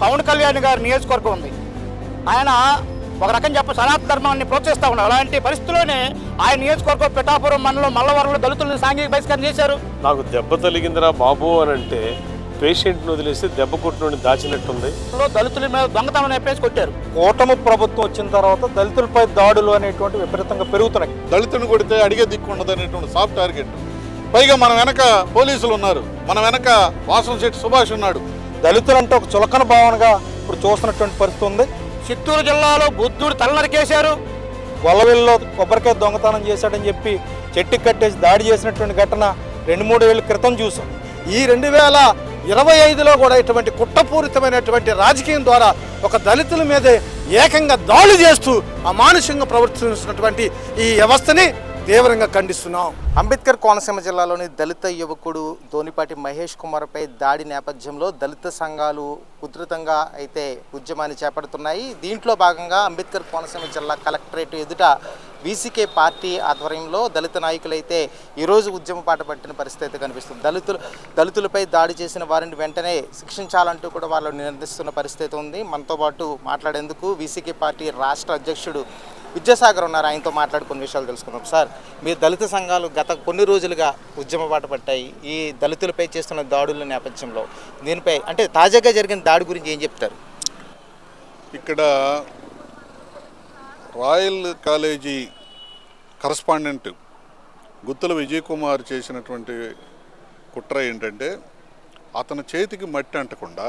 పవన్ కళ్యాణ్ గారి నియోజకవర్గం ఉంది. ఆయన ఒక రకం చెప్ప సనాతన ధర్మాన్ని ప్రోత్సహిస్తా ఉన్నారు అలాంటి పరిస్థితుల్లోనే ఆయన నియోజకవర్గం పిఠాపురం మండలం మల్లవరంలో దళితులను సాంఘిక బహిష్కరణ చేశారు. నాకు దెబ్బ తగిలిందిరా బాబు అని అంటే పేషెంట్ను వదిలేస్తే దెబ్బ కొట్టినోడిని దాచినట్టుంది. దళితుల మీద దొంగతనం చెప్పేసి కొట్టారు. కూటమి ప్రభుత్వం వచ్చిన తర్వాత దళితులపై దాడులు అనేటువంటి విపరీతంగా పెరుగుతున్నాయి. దళితుని కొడితే అడిగే దిక్కు ఉండదు అనేటువంటి సాఫ్ట్ టార్గెట్ పైగా మన వెనక పోలీసులు ఉన్నారు. మన వెనక వాసం శెట్టి సుభాష్ ఉన్నాడు. దళితులంటే ఒక చులకన భావనగా ఇప్పుడు చూస్తున్నటువంటి పరిస్థితి ఉంది. చిత్తూరు జిల్లాలో బుద్ధుడు తల నరికేశారు గొల్లవెల్లో కొబ్బరికాయ దొంగతనం చేశాడని చెప్పి చెట్టుకి కట్టేసి దాడి చేసినటువంటి ఘటన రెండు మూడు ఏళ్ళ క్రితం చూసాం. ఈ రెండు వేల ఇరవై ఐదులో కూడా ఇటువంటి కుట్రపూరితమైనటువంటి రాజకీయం ద్వారా ఒక దళితుల మీదే ఏకంగా దాడి చేస్తూ అమానుషంగా ప్రవర్తిస్తున్నటువంటి ఈ వ్యవస్థని తీవ్రంగా ఖండిస్తున్నాం. అంబేద్కర్ కోనసీమ జిల్లాలోని దళిత యువకుడు ధోనిపాటి మహేష్ కుమార్పై దాడి నేపథ్యంలో దళిత సంఘాలు ఉధృతంగా అయితే ఉద్యమాన్ని చేపడుతున్నాయి. దీంట్లో భాగంగా అంబేద్కర్ కోనసీమ జిల్లా కలెక్టరేట్ ఎదుట వీసీకే పార్టీ ఆధ్వర్యంలో దళిత నాయకులైతే ఈరోజు ఉద్యమ పాట పట్టిన పరిస్థితి కనిపిస్తుంది. దళితులు దళితులపై దాడి చేసిన వారిని వెంటనే శిక్షించాలంటూ కూడా వాళ్ళు నిర్ణయిస్తున్న పరిస్థితి ఉంది. మనతో పాటు మాట్లాడేందుకు వీసీకే పార్టీ రాష్ట్ర అధ్యక్షుడు విద్యాసాగర్ ఉన్నారు. ఆయనతో మాట్లాడి కొన్ని విషయాలు తెలుసుకున్నాం సార్ మీ దళిత సంఘాలు గత కొన్ని రోజులుగా ఉద్యమ బాట పట్టాయి. ఈ దళితులపై చేస్తున్న దాడుల నేపథ్యంలో దీనిపై అంటే తాజాగా జరిగిన దాడి గురించి ఏం చెప్తారు? ఇక్కడ royal college correspondent Guttula Vijay Kumar చేసినటువంటి కుట్ర ఏంటంటే అతని చేతికి మట్టి అంటకుండా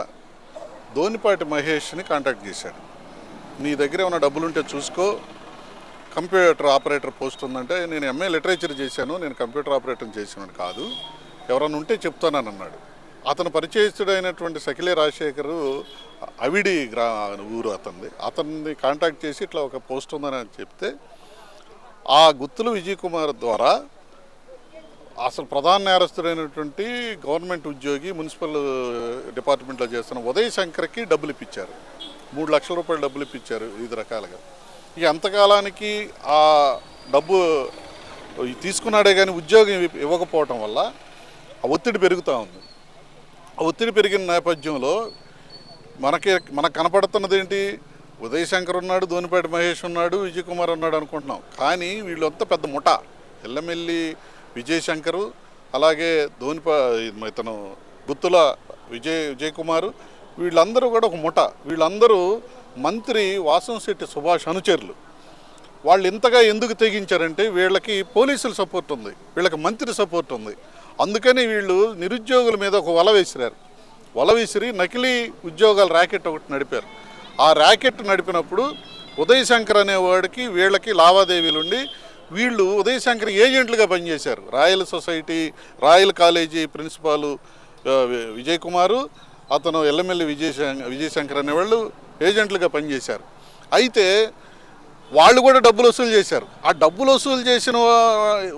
ధోనిపాటి మహేష్ని కాంటాక్ట్ చేశాడు. నీ దగ్గర ఏమైనా డబ్బులుంటే చూసుకో కంప్యూటర్ ఆపరేటర్ పోస్ట్ ఉందంటే నేను ఎంఏ లిటరేచర్ చేశాను నేను కంప్యూటర్ ఆపరేటర్ చేసినాను కాదు. ఎవరన్నా ఉంటే చెప్తానని అన్నాడు. అతను పరిచయస్తుడైనటువంటి సఖిలే రాజశేఖరు అవిడి గ్రా ఊరు అతనిది. అతన్ని కాంటాక్ట్ చేసి ఇట్లా ఒక పోస్ట్ ఉందని అని చెప్తే ఆ గుత్తులు విజయ్ కుమార్ ద్వారా అసలు ప్రధాన నేరస్తుడైనటువంటి గవర్నమెంట్ ఉద్యోగి మున్సిపల్ డిపార్ట్మెంట్లో చేస్తున్న ఉదయ్ శంకర్కి డబ్బులు ఇప్పించారు మూడు లక్షల రూపాయలు డబ్బులు ఇప్పించారు వివిధ రకాలుగా. ఇక అంతకాలానికి ఆ డబ్బు తీసుకున్నాడే కానీ ఉద్యోగం ఇవ్వకపోవటం వల్ల ఆ ఒత్తిడి పెరుగుతూ ఉంది. ఆ ఒత్తిడి పెరిగిన నేపథ్యంలో మనకి మనకు కనపడుతున్నది ఏంటి? ఉదయ్ శంకర్ ఉన్నాడు ధోనిపేట మహేష్ ఉన్నాడు విజయ్ కుమార్ ఉన్నాడు అనుకుంటున్నాం. కానీ వీళ్ళంతా పెద్ద ముఠ. ఎల్లమెల్లి విజయ్ శంకరు అలాగే ధోనిపా ఇతను గుత్తుల విజయ్ విజయ్ కుమారు వీళ్ళందరూ కూడా ఒక ముఠ. వీళ్ళందరూ మంత్రి వాసంశెట్టి సుభాష్ అనుచరులు. వాళ్ళు ఇంతగా ఎందుకు తెగించారంటే వీళ్ళకి పోలీసుల సపోర్ట్ ఉంది. వీళ్ళకి మంత్రి సపోర్ట్ ఉంది. అందుకని వీళ్ళు నిరుద్యోగుల మీద ఒక వల వేసిరారు. వల విసిరి నకిలీ ఉద్యోగాల ర్యాకెట్ ఒకటి నడిపారు. ఆ ర్యాకెట్ నడిపినప్పుడు ఉదయ్ శంకర్ అనేవాడికి వీళ్ళకి లావాదేవీలు ఉండి వీళ్ళు ఉదయ్ శంకర్ ఏజెంట్లుగా పనిచేశారు. Royal society royal college principal Vijay Kumar అతను ఎల్లమెల్లి విజయ్ విజయశంకర్ విజయ్ శంకర్ అనేవాళ్ళు ఏజెంట్లుగా పనిచేశారు. అయితే వాళ్ళు కూడా డబ్బులు వసూలు చేశారు. ఆ డబ్బులు వసూలు చేసిన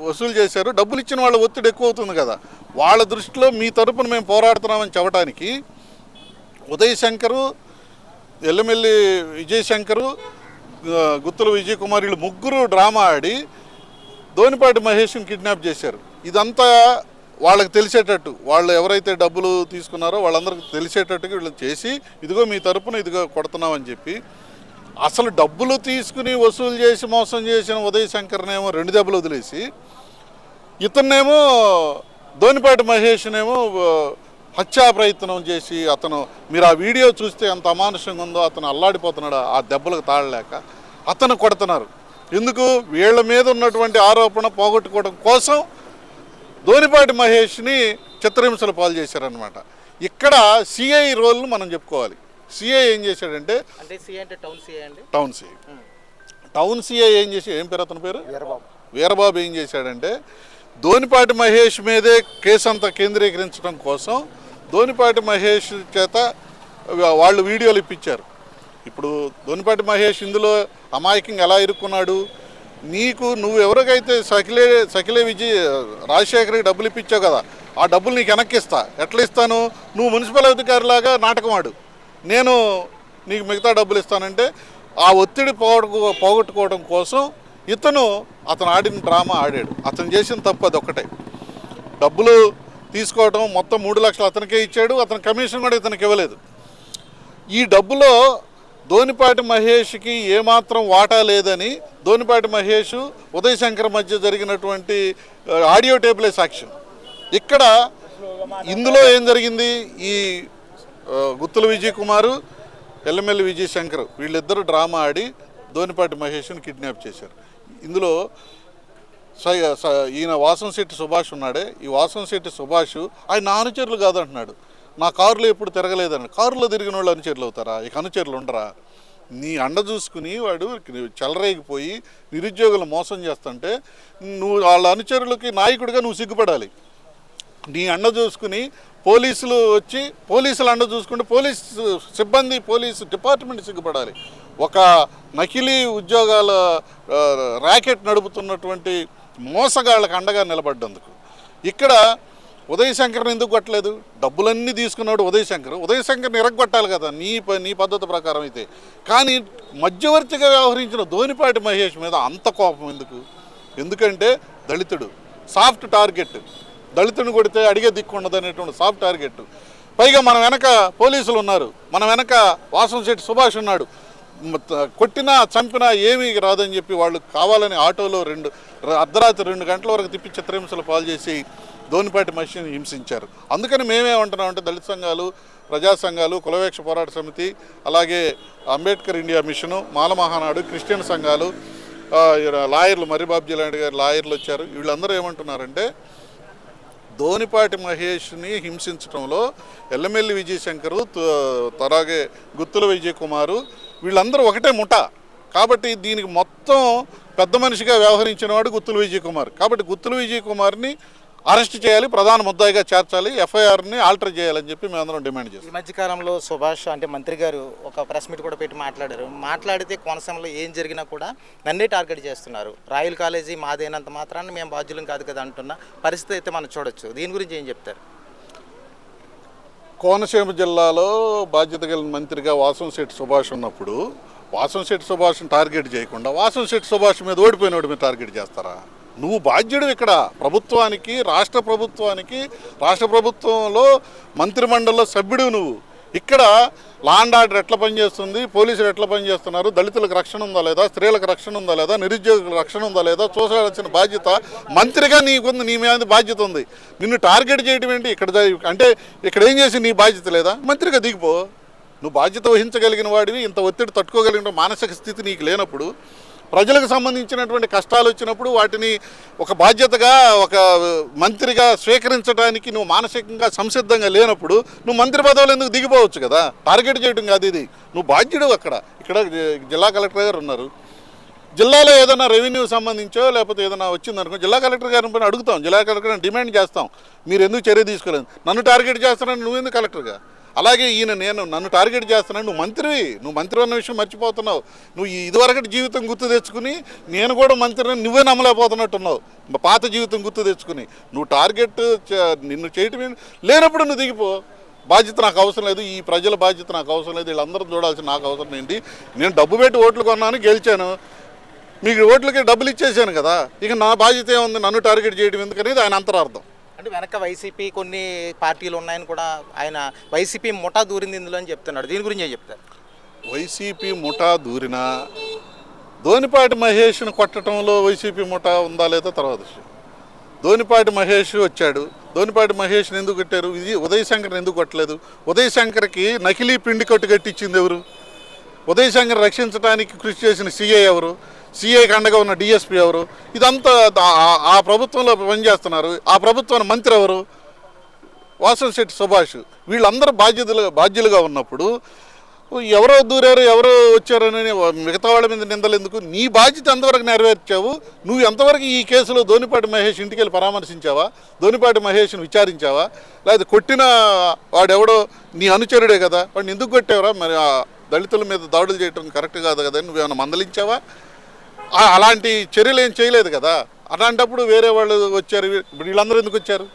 వసూలు చేశారు. డబ్బులు ఇచ్చిన వాళ్ళ ఒత్తిడి ఎక్కువ అవుతుంది కదా. వాళ్ళ దృష్టిలో మీ తరపున మేము పోరాడుతున్నామని చెప్పడానికి ఉదయ్ శంకరు ఎల్లమెల్లి విజయ్ శంకరు గుత్తుల విజయ్ కుమార్ వీళ్ళు ముగ్గురు డ్రామా ఆడి ధోనిపాటి మహేష్ని కిడ్నాప్ చేశారు. ఇదంతా వాళ్ళకి తెలిసేటట్టు వాళ్ళు ఎవరైతే డబ్బులు తీసుకున్నారో వాళ్ళందరికీ తెలిసేటట్టుగా వీళ్ళు చేసి ఇదిగో మీ తరపున ఇదిగో కొడుతున్నామని చెప్పి అసలు డబ్బులు తీసుకుని వసూలు చేసి మోసం చేసిన ఉదయ శంకర్నేమో రెండు దెబ్బలు వదిలేసి ఇతన్నేమో ధోనిపాటి మహేష్నేమో హత్యా ప్రయత్నం చేసి అతను మీరు ఆ వీడియో చూస్తే ఎంత అమానుషంగా ఉందో అతను అల్లాడిపోతున్నాడు ఆ దెబ్బలకు తాళలేక అతను కొడుతున్నారు. ఎందుకు? వీళ్ళ మీద ఉన్నటువంటి ఆరోపణ పోగొట్టుకోవడం కోసం ధోనిపాటి మహేష్ని చిత్రహింసలు పాలు చేశారనమాట ఇక్కడ సిఐ రోల్ను మనం చెప్పుకోవాలి. సిఐ ఏం చేశాడంటే అంటే సిఐ అంటే టౌన్ సిఐ అండి? టౌన్ సిఐ టౌన్ సిఐ ఏం చేసి ఏం పేరు అతని పేరు? వీరబాబు. వీరబాబు ఏం చేశాడంటే ధోనిపాటి మహేష్ మీదే కేసు అంతా కేంద్రీకరించడం కోసం ధోనిపాటి మహేష్ చేత వాళ్ళు వీడియోలు ఇప్పించారు. ఇప్పుడు ధోనిపాటి మహేష్ ఇందులో అమాయకంగా ఎలా ఇరుక్కున్నాడు? నీకు నువ్వు ఎవరికైతే సకిలే సకిలే విజయ్ రాజశేఖర్కి డబ్బులు ఇప్పించావు కదా ఆ డబ్బులు నీకు వెనక్కి ఇస్తా ఎట్లా ఇస్తాను? నువ్వు మున్సిపల్ అధికారిలాగా నాటకం ఆడు నేను నీకు మిగతా డబ్బులు ఇస్తానంటే ఆ ఒత్తిడి పోగొట్టుకో పోగొట్టుకోవడం కోసం ఇతను అతను ఆడిన డ్రామా ఆడాడు. అతను చేసిన తప్పు అది ఒక్కటే. డబ్బులు తీసుకోవడం మొత్తం మూడు లక్షలు అతనికే ఇచ్చాడు అతని కమిషన్ కూడా ఇతనికి ఇవ్వలేదు. ఈ డబ్బులో ధోనిపాటి మహేష్కి ఏమాత్రం వాటా లేదని ధోనిపాటి మహేష్ ఉదయ్ శంకర్ మధ్య జరిగినటువంటి ఆడియో టేపులే సాక్ష్యం. ఇక్కడ ఇందులో ఏం జరిగింది? ఈ గుత్తుల విజయ్ కుమారు ఎల్లమెల్లి విజయ్ శంకర్ వీళ్ళిద్దరూ డ్రామా ఆడి ధోనిపాటి మహేష్ని కిడ్నాప్ చేశారు. ఇందులో స- స- ఈయన వాసంశెట్టి సుభాష్ ఉన్నాడే. ఈ వాసంశెట్టి సుభాష్ ఆయన అనుచరులు కాదంటున్నాడు. నా కారులో ఎప్పుడు తిరగలేదని. కారులో తిరిగిన వాళ్ళు అనుచరులు అవుతారా? ఇక అనుచరులు ఉండరా? నీ అండ చూసుకుని వాడు చెలరేగిపోయి నిరుద్యోగులు మోసం చేస్తుంటే నువ్వు వాళ్ళ అనుచరులకి నాయకుడిగా నువ్వు సిగ్గుపడాలి. నీ అండ చూసుకుని పోలీసులు వచ్చి పోలీసులు అండ చూసుకుంటే పోలీస్ సిబ్బంది పోలీసు డిపార్ట్మెంట్ సిగ్గుపడాలి. ఒక నకిలీ ఉద్యోగాల ర్యాకెట్ నడుపుతున్నటువంటి మోసగాళ్ళకి అండగా నిలబడ్డందుకు. ఇక్కడ ఉదయ్ శంకర్ని ఎందుకు కొట్టలేదు? డబ్బులన్నీ తీసుకున్నాడు ఉదయ శంకర్. ఉదయ శంకర్ని ఇరగొట్టాలి కదా నీ ప- నీ పద్ధతి ప్రకారం అయితే. కానీ మధ్యవర్తిగా వ్యవహరించిన ధోనిపాటి మహేష్ మీద అంత కోపం ఎందుకు? ఎందుకంటే దళితుడు సాఫ్ట్ టార్గెట్ దళితుని కొడితే అడిగే దిక్కు ఉండదు సాఫ్ట్ టార్గెట్ పైగా మన వెనక పోలీసులు ఉన్నారు. మన వెనక వాసంశెట్టి సుభాష్ ఉన్నాడు. కొట్టినా చంపినా ఏమీ రాదని చెప్పి వాళ్ళు కావాలని ఆటోలో రెండు అర్ధరాత్రి రెండు గంటల వరకు తిప్పి చిత్రహింసలు పాలు చేసి ధోనిపాటి మనిషిని హింసించారు. అందుకని మేమేమంటున్నామంటే దళిత సంఘాలు ప్రజా సంఘాలు కులవేక్ష పోరాట సమితి అలాగే Ambedkar India mission Mala Mahanadu Christian సంఘాలు లాయర్లు మర్రిబాబ్జీ లాంటి గారు లాయర్లు వచ్చారు. వీళ్ళందరూ ఏమంటున్నారంటే ధోనిపాటి మహేష్ని హింసించడంలో ఎల్లమెల్లి విజయశంకరు తరాగే గుత్తుల విజయ్ కుమారు వీళ్ళందరూ ఒకటే ముఠ. కాబట్టి దీనికి మొత్తం పెద్ద మనిషిగా వ్యవహరించిన వాడు గుత్తుల విజయ్ కుమార్ కాబట్టి గుత్తుల విజయ్ కుమార్ని అరెస్ట్ చేయాలి ప్రధాన ముద్దాయిగా చేర్చాలి ఎఫ్ఐఆర్ని ఆల్టర్ చేయాలని చెప్పి మేమందరం డిమాండ్ చేస్తాం. ఈ మధ్యకాలంలో సుభాష్ అంటే మంత్రి గారు ఒక ప్రెస్ మీట్ కూడా పెట్టి మాట్లాడారు. మాట్లాడితే కోనసీమలో ఏం జరిగినా కూడా నన్నే టార్గెట్ చేస్తున్నారు. రాయల్ కాలేజీ మాదేనంత మాత్రాన్ని మేము బాధ్యులం కాదు కదా అంటున్న పరిస్థితి అయితే మనం చూడొచ్చు. దీని గురించి ఏం చెప్తారు? కోనసీమ జిల్లాలో బాధ్యత కలిగిన మంత్రిగా వాసంశెట్టి సుభాష్ ఉన్నప్పుడు వాసంశెట్టి సుభాష్ని టార్గెట్ చేయకుండా వాసంశెట్టి సుభాష్ మీద ఓడిపోయినోడి మీద టార్గెట్ చేస్తారా? నువ్వు బాధ్యుడు ఇక్కడ ప్రభుత్వానికి రాష్ట్ర ప్రభుత్వానికి రాష్ట్ర ప్రభుత్వంలో మంత్రిమండలిలో సభ్యుడు నువ్వు. ఇక్కడ లాండ్ ఆర్డర్ ఎట్లా పనిచేస్తుంది పోలీసులు ఎట్లా పనిచేస్తున్నారు దళితులకు రక్షణ ఉందా లేదా స్త్రీలకు రక్షణ ఉందా లేదా నిరుద్యోగులకు రక్షణ ఉందా లేదా చూసాల్సిన బాధ్యత మంత్రిగా నీకుంది నీ మీద బాధ్యత ఉంది. నిన్ను టార్గెట్ చేయడం ఏంటి? ఇక్కడ అంటే ఇక్కడ ఏం చేసి నీ బాధ్యత లేదా? మంత్రిగా దిగిపో. నువ్వు బాధ్యత వహించగలిగిన వాడివి ఇంత ఒత్తిడి తట్టుకోగలిగిన మానసిక స్థితి నీకు లేనప్పుడు ప్రజలకు సంబంధించినటువంటి కష్టాలు వచ్చినప్పుడు వాటిని ఒక బాధ్యతగా ఒక మంత్రిగా స్వీకరించడానికి నువ్వు మానసికంగా సంసిద్ధంగా లేనప్పుడు నువ్వు మంత్రి పదవులు ఎందుకు దిగిపోవచ్చు కదా? టార్గెట్ చేయడం కాదు ఇది. నువ్వు బాధ్యుడు అక్కడ. ఇక్కడ జిల్లా కలెక్టర్ గారు ఉన్నారు. జిల్లాలో ఏదైనా రెవెన్యూ సంబంధించో లేకపోతే ఏదైనా వచ్చిందనుకో జిల్లా కలెక్టర్ గారిని పైన అడుగుతాం. జిల్లా కలెక్టర్ డిమాండ్ చేస్తాం. మీరు ఎందుకు చర్య తీసుకోలేదు? నన్ను టార్గెట్ చేస్తున్నాను నువ్వు ఎందుకు కలెక్టర్గా? అలాగే ఈయన నేను నన్ను టార్గెట్ చేస్తున్నాను నువ్వు మంత్రివి నువ్వు మంత్రి అన్న విషయం మర్చిపోతున్నావు. నువ్వు ఇదివరకటి జీవితం గుర్తు తెచ్చుకుని నేను కూడా మంత్రిని నువ్వే నమ్మలేకపోతున్నట్టున్నావు. పాత జీవితం గుర్తు తెచ్చుకుని. నువ్వు టార్గెట్ నిన్ను చేయటం లేనప్పుడు నువ్వు దిగిపో. బాధ్యత నాకు అవసరం లేదు ఈ ప్రజల బాధ్యత నాకు అవసరం లేదు వీళ్ళందరూ చూడాల్సిన నాకు అవసరం ఏంటి? నేను డబ్బు పెట్టి ఓట్లు కొన్నాను గెలిచాను. మీకు ఓట్లకి డబ్బులు ఇచ్చేసాను కదా. ఇక నా బాధ్యత ఏముంది? నన్ను టార్గెట్ చేయడం ఎందుకనేది ఆయన అంతరార్థం. అంటే వెనక వైసీపీ కొన్ని పార్టీలు ఉన్నాయని కూడా ఆయన వైసీపీ ముఠా దూరింది ఇందులో అని చెప్తున్నాడు. దీని గురించి ఏం చెప్తారు? వైసీపీ ముఠా దూరిన ధోనిపాటి మహేష్ను కొట్టడంలో వైసీపీ ముఠా ఉందా లేదా తర్వాత విషయం. ధోనిపాటి మహేష్ వచ్చాడు. ధోనిపాటి మహేష్ని ఎందుకు కొట్టారు? ఇది ఉదయ్ ఎందుకు కొట్టలేదు? ఉదయ్ శంకర్కి నకిలీ పిండి కొట్టు కట్టించింది ఎవరు? ఉదయశంకర్ రక్షించడానికి కృషి చేసిన సీఏ ఎవరు? సీఏకి అండగా ఉన్న డిఎస్పీ ఎవరు? ఇదంతా ఆ- ప్రభుత్వంలో పనిచేస్తున్నారు. ఆ ప్రభుత్వం మంత్రి ఎవరు? వాసంశెట్టి సుభాష్. వీళ్ళందరూ బాధ్యతలు బాధ్యులుగా ఉన్నప్పుడు ఎవరో దూరారు ఎవరో వచ్చారని మిగతా వాళ్ళ మీద నిందలు ఎందుకు? నీ బాధ్యత ఎంతవరకు నెరవేర్చావు? నువ్వు ఎంతవరకు ఈ కేసులో ధోనిపాటి మహేష్ ఇంటికి వెళ్ళి పరామర్శించావా? ధోనిపాటి మహేష్ని విచారించావా? లేదా కొట్టిన వాడెవడో నీ అనుచరుడే కదా? వాడిని ఎందుకు కొట్టేవరా? మరి దళితుల మీద దాడులు చేయడం కరెక్ట్ కాదు కదా నువ్వేమైనా మందలించావా? అలాంటి చర్యలు ఏం చేయలేదు కదా. అలాంటప్పుడు వేరే వాళ్ళు వచ్చారు వీళ్ళందరూ ఎందుకు వచ్చారు?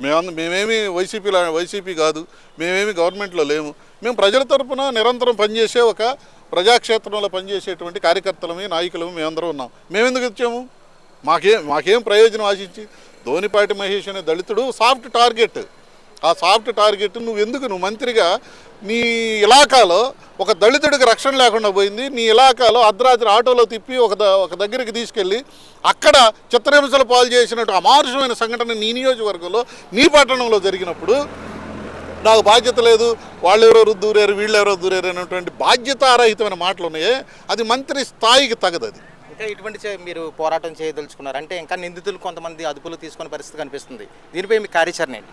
మేమంద మేమేమి వైసీపీలో వైసీపీ కాదు మేమేమి గవర్నమెంట్లో లేము. మేము ప్రజల తరపున నిరంతరం పనిచేసే ఒక ప్రజాక్షేత్రంలో పనిచేసేటువంటి కార్యకర్తలమే నాయకులము మేమందరం ఉన్నాం. మేమెందుకు వచ్చాము? మాకేం మాకేం ప్రయోజనం ఆశించి ధోనిపాటి మహేష్ అనే దళితుడు సాఫ్ట్ టార్గెట్. ఆ సాఫ్ట్ టార్గెట్ నువ్వు ఎందుకు? నువ్వు మంత్రిగా నీ ఇలాకాలో ఒక దళితుడికి రక్షణ లేకుండా పోయింది. నీ ఇలాకాలో అర్ధరాత్రి ఆటోలో తిప్పి ఒక ఒక దగ్గరికి తీసుకెళ్ళి అక్కడ చిత్రహింసలు పాలు చేసినట్టు అమానుషమైన సంఘటన నీ నియోజకవర్గంలో నీ పట్టణంలో జరిగినప్పుడు నాకు బాధ్యత లేదు. వాళ్ళు ఎవరెవరు దూరారు వీళ్ళు ఎవరో దూరారు అనేటువంటి బాధ్యతారహితమైన మాటలు ఉన్నాయే అది మంత్రి స్థాయికి తగదు అది. ఇంకా ఇటువంటి చే- మీరు పోరాటం చేయదలుచుకున్నారు. అంటే ఇంకా నిందితులు కొంతమంది అదుపులో తీసుకునే పరిస్థితి కనిపిస్తుంది. దీనిపై మీ కార్యాచరణ ఏంటి?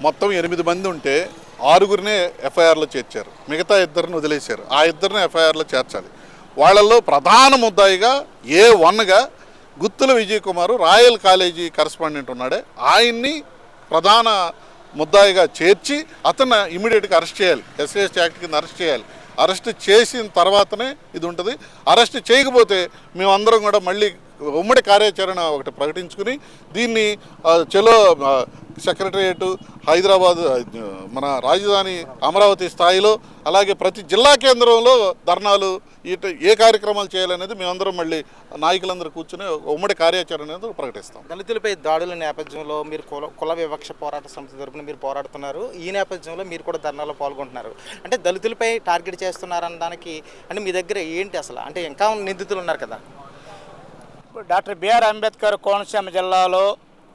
మొత్తం ఎనిమిది మంది ఉంటే ఆరుగురినే ఎఫ్ఐఆర్లో చేర్చారు. మిగతా ఇద్దరిని వదిలేశారు. ఆ ఇద్దరిని ఎఫ్ఐఆర్లో చేర్చాలి. వాళ్ళల్లో ప్రధాన ముద్దాయిగా ఏ వన్గా Guttula Vijay Kumar royal college correspondent ఉన్నాడే. ఆయన్ని ప్రధాన ముద్దాయిగా చేర్చి అతను ఇమీడియట్గా అరెస్ట్ చేయాలి. ఎస్ఎస్ యాక్ట్ కింద అరెస్ట్ చేయాలి. అరెస్ట్ చేసిన తర్వాతనే ఇది ఉంటుంది. అరెస్ట్ చేయకపోతే మేమందరం కూడా మళ్ళీ ఉమ్మడి కార్యాచరణ ఒకటి ప్రకటించుకుని దీన్ని చలో సెక్రటరియట్ హైదరాబాద్ మన రాజధాని అమరావతి స్థాయిలో అలాగే ప్రతి జిల్లా కేంద్రంలో ధర్నాలు ఇట ఏ కార్యక్రమాలు చేయాలనేది మేమందరం మళ్ళీ నాయకులందరూ కూర్చుని ఉమ్మడి కార్యాచరణ అనేది ప్రకటిస్తాం. దళితులపై దాడుల నేపథ్యంలో మీరు కుల కుల వివక్ష పోరాట సంస్థ తరపున మీరు పోరాడుతున్నారు. ఈ నేపథ్యంలో మీరు కూడా ధర్నాలో పాల్గొంటున్నారు. అంటే దళితులపై టార్గెట్ చేస్తున్నారన్న దానికి అంటే మీ దగ్గర ఏంటి అసలు? అంటే ఇంకా నిందితులు ఉన్నారు కదా. డాక్టర్ బిఆర్ అంబేద్కర్ కోనసీమ జిల్లాలో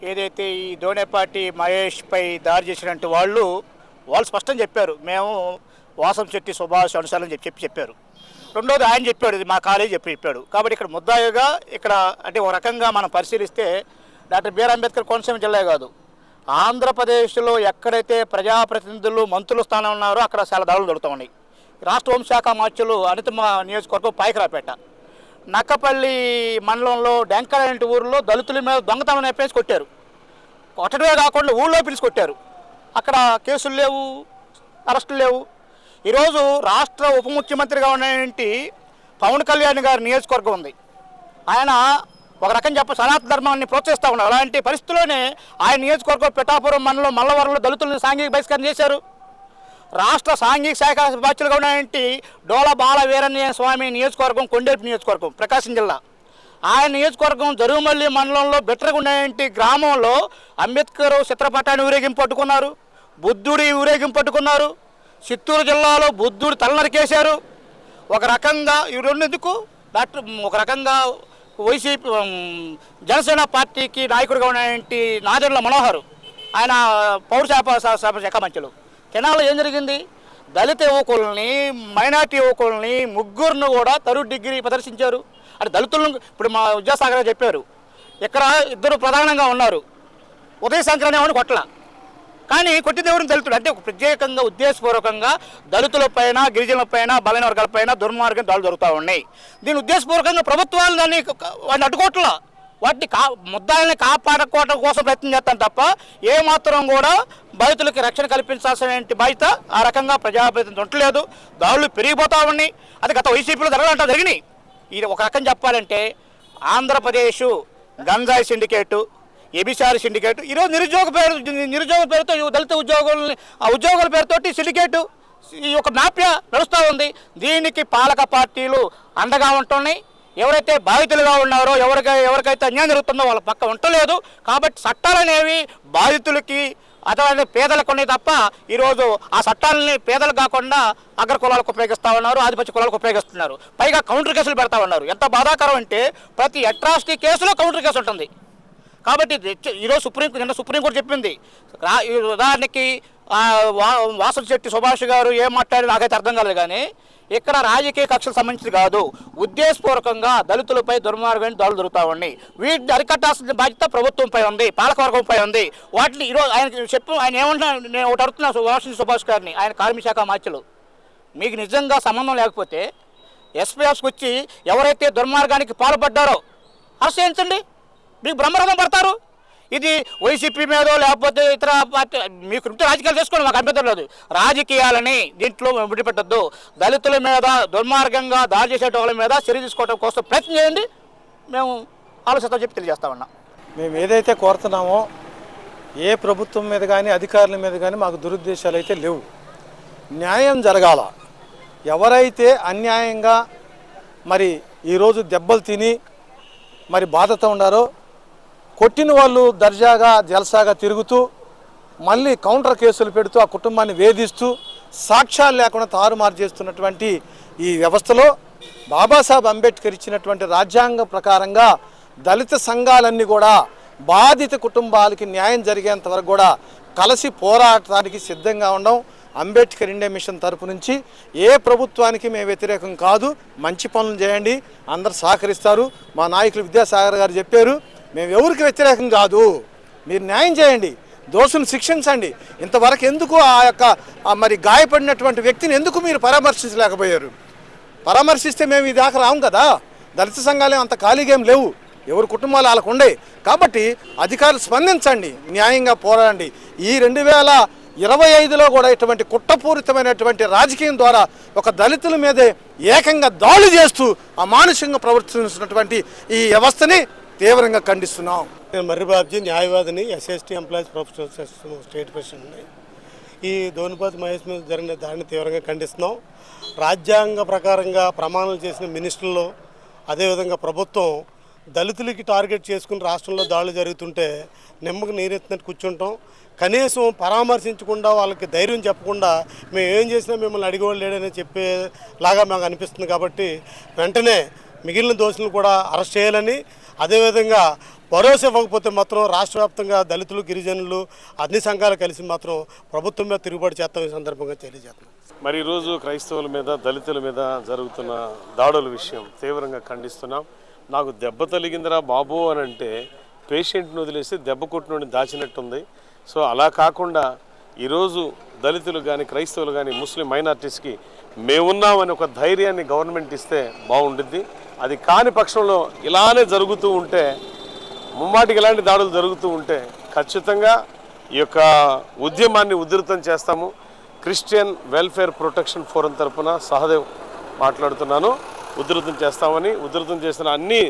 ఏదైతే ఈ దోనేపాటి మహేష్పై దాడి చేసినట్టు వాళ్ళు వాళ్ళు స్పష్టం చెప్పారు. మేము వాసం చెట్టి సుభాష్ అనుసరణ చెప్పి చెప్పి చెప్పారు. రెండోది ఆయన చెప్పాడు ఇది మా కాలేజీ చెప్పి చెప్పాడు. కాబట్టి ఇక్కడ ముద్దాయిగా ఇక్కడ అంటే ఒక రకంగా మనం పరిశీలిస్తే డాక్టర్ బిఆర్ అంబేద్కర్ కోనసీమ జిల్లా కాదు. ఆంధ్రప్రదేశ్లో ఎక్కడైతే ప్రజాప్రతినిధులు మంత్రుల స్థానం ఉన్నారో అక్కడ చాలా దాడులు దొరుకుతూ ఉన్నాయి. రాష్ట్ర హోంశాఖ మార్చులు అనితమ నియోజకవర్గం పాయకరాపేట నక్కపల్లి మండలంలో డెంకర ఇంటి ఊరిలో దళితుల మీద దొంగతనం నేర్పేసి కొట్టారు. కొట్టడమే కాకుండా ఊళ్ళో పిలిచి కొట్టారు అక్కడ కేసులు లేవు అరెస్టులు లేవు. ఈరోజు రాష్ట్ర ఉప ముఖ్యమంత్రిగా ఉన్నటువంటి పవన్ కళ్యాణ్ గారి నియోజకవర్గం ఉంది. ఆయన ఒక రకం చెప్ప సనాతన ధర్మాన్ని ప్రోత్సహిస్తూ ఉన్నారు. అలాంటి పరిస్థితుల్లోనే ఆయన నియోజకవర్గం పిఠాపురం మండలం మల్లవరంలో దళితులను సాంఘిక బహిష్కరణ చేశారు. రాష్ట్ర సాంఘిక శాఖ బాధ్యులుగా ఉన్నటువంటి డోల బాల వీరన్య స్వామి నియోజకవర్గం కొండేపు నియోజకవర్గం ప్రకాశం జిల్లా. ఆయన నియోజకవర్గం జరుగుమల్లి మండలంలో బెట్టరగుండేంటి గ్రామంలో అంబేద్కర్ చిత్రపటాన్ని ఊరేగింపు పట్టుకున్నారు బుద్ధుడి ఊరేగింపు పట్టుకున్నారు చిత్తూరు జిల్లాలో బుద్ధుడు తలనరికేశారు. ఒక రకంగా ఈ రెండెందుకు డాక్టర్ ఒక రకంగా వైసీపీ జనసేన పార్టీకి నాయకుడిగా ఉన్నటువంటి నాదెండ్ల మనోహర్ ఆయన పౌర శాఖ శాఖ శాఖ మంత్రులు. కెనాల్లో ఏం జరిగింది? దళిత యువకుల్ని మైనార్టీ యువకుల్ని ముగ్గురును కూడా తరు డిగ్రీ ప్రదర్శించారు. అంటే దళితులను ఇప్పుడు మా విద్యాసాగర్ చెప్పారు. ఇక్కడ ఇద్దరు ప్రధానంగా ఉన్నారు. ఉదయ సంక్రాంతి అని కొట్టల కానీ కొట్టి దేవుడిని దళితుడు? అంటే ప్రత్యేకంగా ఉద్దేశపూర్వకంగా దళితుల పైన గిరిజనుల పైన బలైన వర్గాల పైన దుర్మార్గం దాడులు జరుగుతూ ఉన్నాయి. దీని ఉద్దేశపూర్వకంగా ప్రభుత్వాలు దాన్ని వాడిని అడ్డుకోవట్లా వాటిని కా ముద్దాలని కాపాడుకోవడం కోసం ప్రయత్నం చేస్తాం తప్ప ఏమాత్రం కూడా బాధితులకి రక్షణ కల్పించాల్సిన బాధ్యత ఆ రకంగా ప్రజాప్రతినిధి ఉండలేదు దాడులు పెరిగిపోతా ఉన్నాయి. అది గత వైసీపీలో జరగాలంట జరిగినాయి. ఇది ఒక రకం చెప్పాలంటే ఆంధ్రప్రదేశ్ గంజాయి సిండికేటు ఎబిసారి సిండికేట్ ఈరోజు నిరుద్యోగ పేరు నిరుద్యోగ పేరుతో దళిత ఉద్యోగుల్ని ఆ ఉద్యోగుల పేరుతోటి సిండికేటు ఈ యొక్క మాఫియా నడుస్తూ ఉంది. దీనికి పాలక పార్టీలు అండగా ఉంటున్నాయి. ఎవరైతే బాధితులుగా ఉన్నారో ఎవరికై ఎవరికైతే అన్యాయం జరుగుతుందో వాళ్ళ పక్క ఉండలేదు కాబట్టి చట్టాలు అనేవి బాధితులకి అతని పేదలకు ఉన్నాయి తప్ప ఈరోజు ఆ చట్టాలని పేదలు కాకుండా అగ్ర కులాలకు ఉపయోగిస్తూ ఉన్నారు ఆధిపత్య కులాలకు ఉపయోగిస్తున్నారు. పైగా కౌంటర్ కేసులు పెడతా ఉన్నారు. ఎంత బాధాకరం అంటే ప్రతి అట్రాసిటీ కేసులో కౌంటర్ కేసు ఉంటుంది. కాబట్టి ఈరోజు సుప్రీం నిన్న సుప్రీంకోర్టు చెప్పింది. ఉదాహరణకి వాసు వా- శెట్టి సుభాష్ గారు ఏం మాట్లాడారు నాకైతే అర్థం కాలేదు కానీ ఇక్కడ రాజకీయ కక్షకు సంబంధించి కాదు ఉద్దేశపూర్వకంగా దళితులపై దుర్మార్గమైన దాడులు జరుగుతూ ఉన్నాయి. వీటిని అరికట్టాల్సిన బాధ్యత ప్రభుత్వంపై ఉంది పాలకవర్గంపై ఉంది. వాటిని ఈరోజు ఆయన చెప్పు ఆయన ఏమంటున్నా నేను ఒకటి అడుగుతున్నా వాసన సుభాష్ గారిని ఆయన కార్మిక శాఖ మార్చలు మీకు నిజంగా సంబంధం లేకపోతే ఎస్పీఎఫ్స్కి వచ్చి ఎవరైతే దుర్మార్గానికి పాల్పడ్డారో అరెస్ట్ చేయించండి మీకు బ్రహ్మరథం పడతారు? ఇది వైసీపీ మీదో లేకపోతే ఇతర పార్టీ మీకు రాజకీయాలు చేసుకోండి మాకు అభ్యంతరం లేదు. రాజకీయాలని దీంట్లో విడిపెట్టద్దు. దళితుల మీద దుర్మార్గంగా దాడి చేసే వాళ్ళ మీద చర్య తీసుకోవడం కోసం ప్రయత్నం చేయండి. మేము ఆలోచిస్తాం చెప్పి తెలియజేస్తామన్నా. మేము ఏదైతే కోరుతున్నామో ఏ ప్రభుత్వం మీద కానీ అధికారుల మీద కానీ మాకు దురుద్దేశాలు అయితే లేవు. న్యాయం జరగాల. ఎవరైతే అన్యాయంగా మరి ఈరోజు దెబ్బలు తిని మరి బాధతో ఉండారో కొట్టిన వాళ్ళు దర్జాగా జలసాగా తిరుగుతూ మళ్ళీ కౌంటర్ కేసులు పెడుతూ ఆ కుటుంబాన్ని వేధిస్తూ సాక్ష్యాలు లేకుండా తారుమారు చేస్తున్నటువంటి ఈ వ్యవస్థలో బాబాసాహెబ్ అంబేద్కర్ ఇచ్చినటువంటి రాజ్యాంగ ప్రకారంగా దళిత సంఘాలన్నీ కూడా బాధిత కుటుంబాలకి న్యాయం జరిగేంత వరకు కూడా కలిసి పోరాటానికి సిద్ధంగా ఉండడం అంబేద్కర్ ఇండియా మిషన్ తరపు నుంచి. ఏ ప్రభుత్వానికి మేము వ్యతిరేకం కాదు. మంచి పనులు చేయండి. అందరు సహకరిస్తారు. మా నాయకులు విద్యాసాగర్ గారు చెప్పారు. మేము ఎవరికి వ్యతిరేకం కాదు. మీరు న్యాయం చేయండి. దోషులను శిక్షించండి. ఇంతవరకు ఎందుకు ఆ యొక్క మరి గాయపడినటువంటి వ్యక్తిని ఎందుకు మీరు పరామర్శించలేకపోయారు? పరామర్శిస్తే మేము ఈ దాకా రాము కదా. దళిత సంఘాలు అంత ఖాళీగా ఏం లేవు. ఎవరి కుటుంబాలు వాళ్ళకు ఉండే. కాబట్టి అధికారులు స్పందించండి. న్యాయంగా పోరాడండి. ఈ రెండు వేల ఇరవై ఐదులో కూడా ఇటువంటి కుట్రపూరితమైనటువంటి రాజకీయం ద్వారా ఒక దళితుల మీదే ఏకంగా దాడులు చేస్తూ అమానుషంగా ప్రవర్తిస్తున్నటువంటి ఈ వ్యవస్థని తీవ్రంగా ఖండిస్తున్నాం. నేను Marri Babji న్యాయవాదిని SST employees professional association state ప్రెసిడెంట్ని ఈ ధోనిపాతి మహేష్ మీద జరిగిన దాడిని తీవ్రంగా ఖండిస్తున్నాం. రాజ్యాంగ ప్రకారంగా ప్రమాణాలు చేసిన మినిస్టర్లు అదేవిధంగా ప్రభుత్వం దళితులకి టార్గెట్ చేసుకుని రాష్ట్రంలో దాడులు జరుగుతుంటే నిమ్మకు నీరెత్తినట్టు కూర్చుంటాం. కనీసం పరామర్శించకుండా వాళ్ళకి ధైర్యం చెప్పకుండా మేము ఏం చేసినా మిమ్మల్ని అడిగేవాళ్ళు లేడని చెప్పేలాగా మాకు అనిపిస్తుంది కాబట్టి వెంటనే మిగిలిన దోషులను కూడా అరెస్ట్ చేయాలని అదేవిధంగా భరోసా ఇవ్వకపోతే మాత్రం రాష్ట్ర వ్యాప్తంగా దళితులు గిరిజనులు అన్ని సంఘాలు కలిసి మాత్రం ప్రభుత్వం మీద తిరుగుబాటు చేస్తాం ఈ సందర్భంగా తెలియజేస్తున్నాం. మరి ఈరోజు క్రైస్తవుల మీద దళితుల మీద జరుగుతున్న దాడుల విషయం తీవ్రంగా ఖండిస్తున్నాం. నాకు దెబ్బ తలిగిందిరా బాబు అని అంటే పేషెంట్ని వదిలేసి దెబ్బ కొట్టినోడిని దాచినట్టుంది. సో అలా కాకుండా ఈరోజు దళితులు కానీ క్రైస్తవులు కానీ ముస్లిం మైనార్టీస్కి మేమున్నామని ఒక ధైర్యాన్ని గవర్నమెంట్ ఇస్తే బాగుంటుంది అది కాని పక్షంలో ఇలానే జరుగుతూ ఉంటే ముమ్మాటికి ఇలాంటి దాడులు జరుగుతూ ఉంటే ఖచ్చితంగా ఈ యొక్క ఉద్యమాన్ని ఉధృతం చేస్తాము. క్రిస్టియన్ వెల్ఫేర్ ప్రొటెక్షన్ ఫోరం తరపున సహదేవ్ మాట్లాడుతున్నాను. ఉధృతం చేస్తామని ఉధృతం చేసిన అన్ని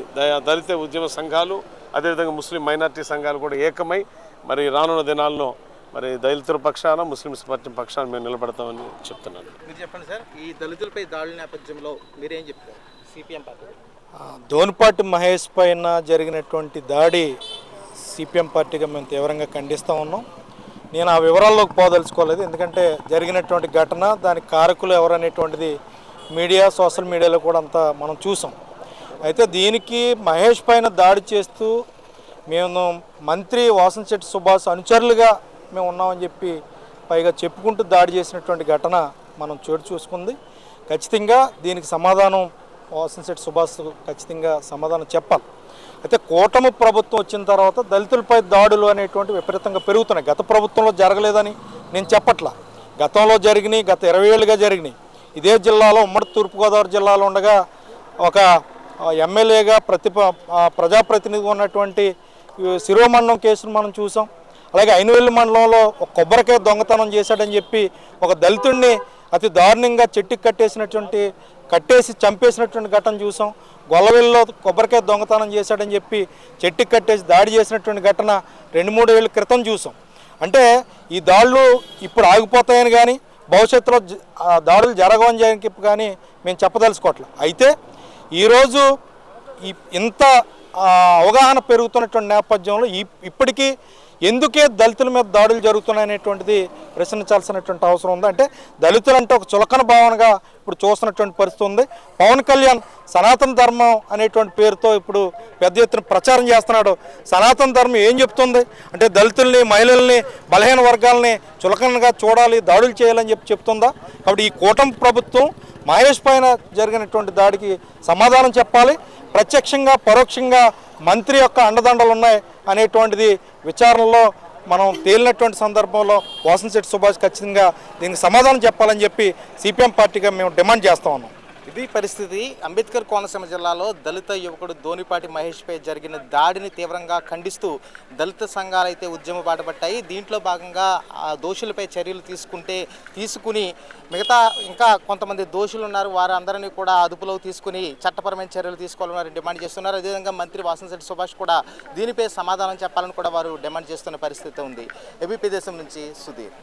దళిత ఉద్యమ సంఘాలు అదేవిధంగా ముస్లిం మైనార్టీ సంఘాలు కూడా ఏకమై మరి రానున్న దినాల్లో మరి దళితుల పక్షాన ముస్లిం పార్టీ పక్షాన మేము నిలబడతామని చెప్తున్నాను. మీరు చెప్పండి సార్ ఈ దళితులపై దాడుల నేపథ్యంలో మీరేం చెప్తారు? CPM party? ధోనిపాటి మహేష్ పైన జరిగినటువంటి దాడి సిపిఎం పార్టీగా మేము తీవ్రంగా ఖండిస్తూ ఉన్నాం. నేను ఆ వివరాల్లోకి పోదలుచుకోలేదు. ఎందుకంటే జరిగినటువంటి ఘటన దానికి కారకులు ఎవరనేటువంటిది మీడియా సోషల్ మీడియాలో కూడా అంతా మనం చూసాం. అయితే దీనికి మహేష్ పైన దాడి చేస్తూ మేము మంత్రి వాసంశెట్టి సుభాష్ అనుచరులుగా మేము ఉన్నామని చెప్పి పైగా చెప్పుకుంటూ దాడి చేసినటువంటి ఘటన మనం చోటు చూసుకుంది. ఖచ్చితంగా దీనికి సమాధానం వాసంశెట్టి సుభాష్ ఖచ్చితంగా సమాధానం చెప్పాలి. అయితే కూటమి ప్రభుత్వం వచ్చిన తర్వాత దళితులపై దాడులు అనేటువంటి విపరీతంగా పెరుగుతున్నాయి. గత ప్రభుత్వంలో జరగలేదని నేను చెప్పట్లా. గతంలో జరిగినాయి గత ఇరవై ఏళ్ళుగా జరిగినాయి. ఇదే జిల్లాలో ఉమ్మడి తూర్పుగోదావరి జిల్లాలో ఉండగా ఒక ఎమ్మెల్యేగా ప్రతిప ప్రజాప్రతినిధి ప్రజాప్రతినిధిగా ఉన్నటువంటి శిరోమండలం కేసును మనం చూసాం. అలాగే ఐనవెల్లి మండలంలో ఒక కొబ్బరికాయ దొంగతనం చేశాడని చెప్పి ఒక దళితుడిని అతి దారుణంగా చెట్టుకు కట్టేసినటువంటి కట్టేసి చంపేసినటువంటి ఘటన చూసాం. గొల్లవెల్లో కొబ్బరికాయ దొంగతనం చేశాడని చెప్పి చెట్టుకి కట్టేసి దాడి చేసినటువంటి ఘటన రెండు మూడు ఏళ్ళ క్రితం చూసాం. అంటే ఈ దాడులు ఇప్పుడు ఆగిపోతాయని కానీ భవిష్యత్తులో ఆ దాడులు జరగవని చెప్పి కానీ మేము చెప్పదలుచుకోవట్లేదు అయితే ఈరోజు ఇంత అవగాహన పెరుగుతున్నటువంటి నేపథ్యంలో ఈ ఇప్పటికీ ఎందుకే దళితుల మీద దాడులు జరుగుతున్నాయనేటువంటిది ప్రశ్నించాల్సినటువంటి అవసరం ఉంది. అంటే దళితులంటే ఒక చులకన భావనగా ఇప్పుడు చూస్తున్నటువంటి పరిస్థితి ఉంది. పవన్ కళ్యాణ్ సనాతన ధర్మం అనేటువంటి పేరుతో ఇప్పుడు పెద్ద ఎత్తున ప్రచారం చేస్తున్నాడు. సనాతన ధర్మం ఏం చెప్తుంది? అంటే దళితుల్ని మహిళల్ని బలహీన వర్గాల్ని చులకనగా చూడాలి దాడులు చేయాలని చెప్పి చెప్తుందా? కాబట్టి ఈ కూటమి ప్రభుత్వం మహేష్ పైన జరిగినటువంటి దాడికి సమాధానం చెప్పాలి. ప్రత్యక్షంగా పరోక్షంగా మంత్రి యొక్క అండదండలు ఉన్నాయి అనేటువంటిది విచారణలో మనం తేలినటువంటి సందర్భంలో వాసంశెట్టి సుభాష్ ఖచ్చితంగా దీనికి సమాధానం చెప్పాలని చెప్పి సిపిఎం పార్టీగా మేము డిమాండ్ చేస్తా ఉన్నాం. ఇది పరిస్థితి. అంబేద్కర్ కోనసీమ జిల్లాలో దళిత యువకుడు ధోనిపాటి మహేష్పై జరిగిన దాడిని తీవ్రంగా ఖండిస్తూ దళిత సంఘాలు అయితే ఉద్యమ బాటపట్టాయి. దీంట్లో భాగంగా ఆ దోషులపై చర్యలు తీసుకుంటే తీసుకుని మిగతా ఇంకా కొంతమంది దోషులు ఉన్నారు వారందరినీ కూడా అదుపులో తీసుకుని చట్టపరమైన చర్యలు తీసుకోవాలని డిమాండ్ చేస్తున్నారు. అదేవిధంగా మంత్రి వాసనశెట్టి సుభాష్ కూడా దీనిపై సమాధానం చెప్పాలని కూడా వారు డిమాండ్ చేస్తున్న పరిస్థితి ఉంది. ఏబీపీ దేశం నుంచి సుధీర్.